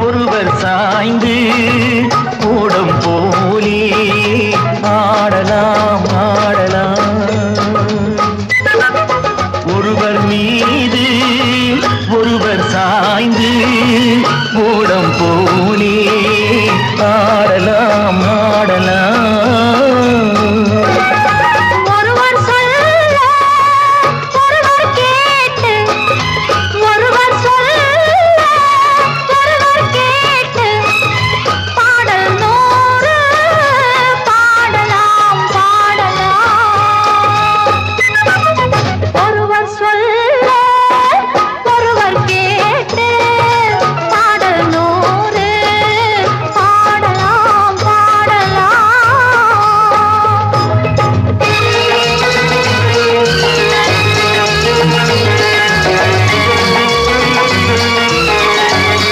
ஒருவர் சாய்ந்து கூடம் போலே ஆடலாம் ஆடலாம். ஒருவர் மீது ஒருவர் சாய்ந்து கூடம்